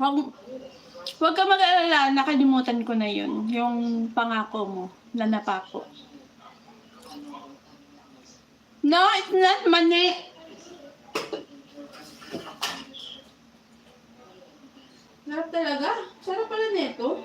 Huwag, huwag ka mag-alala, nakalimutan ko na yun. Yung pangako mo na napako. No, it's not mani. Sarap talaga. Sarap pala nito.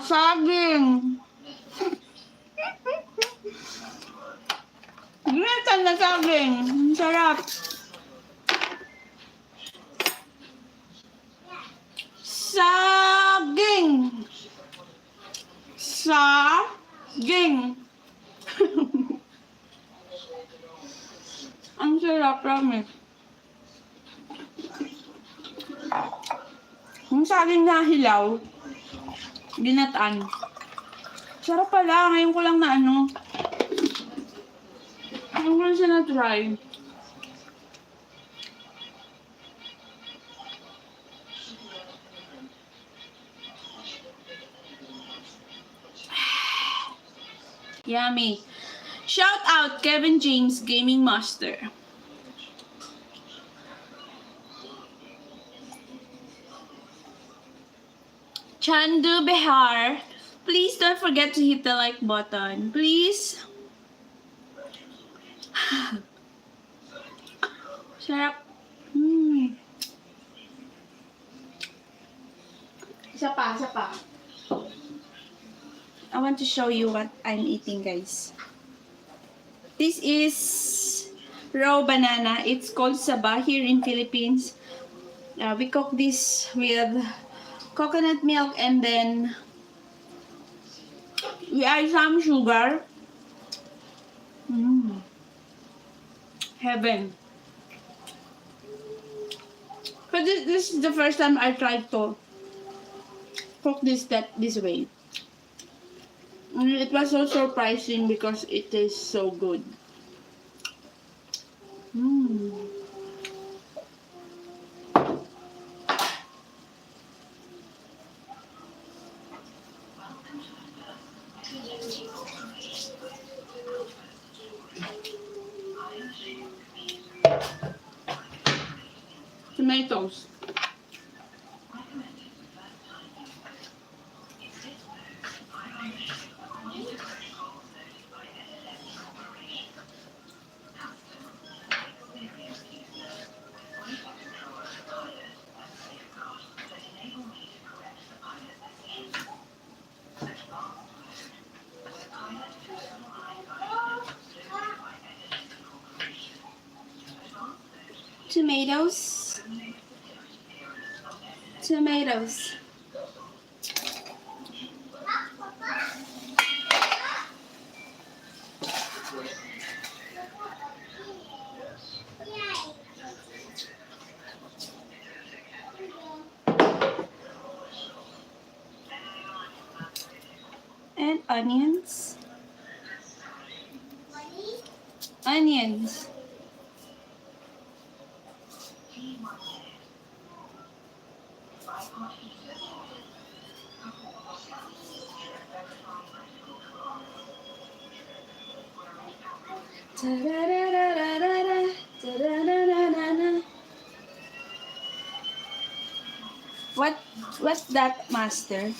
Saging. Ginatan na saging. Sarap. Saging. Saging. Ang sarap, promise. Yung saging na hilaw, Ginataan. Sarap pala. Ngayon ko lang na ano. Ngayon ko lang siya na-try. Yummy. Shout out Kevin James Gaming Master. Chandu Behar, please don't forget to hit the like button. Please. Sarap. Mm. Isa pa, isa pa. I want to show you what I'm eating, guys. This is raw banana. It's called saba here in Philippines. Uh, we cook this with coconut milk and then we add some sugar. Mm. Heaven. But this, this is the first time I tried to cook this that this way. And it was so surprising because it tastes so good. Mm. Tomatoes. Tomatoes. Tomatoes. And onions. Onions. What what's that, master?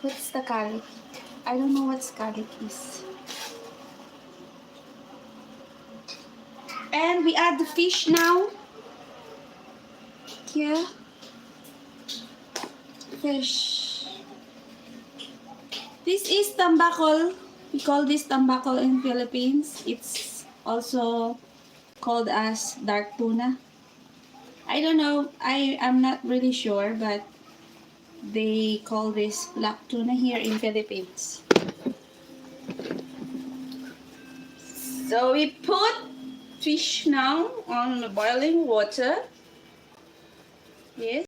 What's the garlic? I don't know what garlic is. And we add the fish now. Here. Fish. This is tambakol. We call this tambakol in Philippines. It's also called as dark tuna. I don't know. I am not really sure, but they call this black tuna here in Philippines. So we put fish now on boiling water. Yes.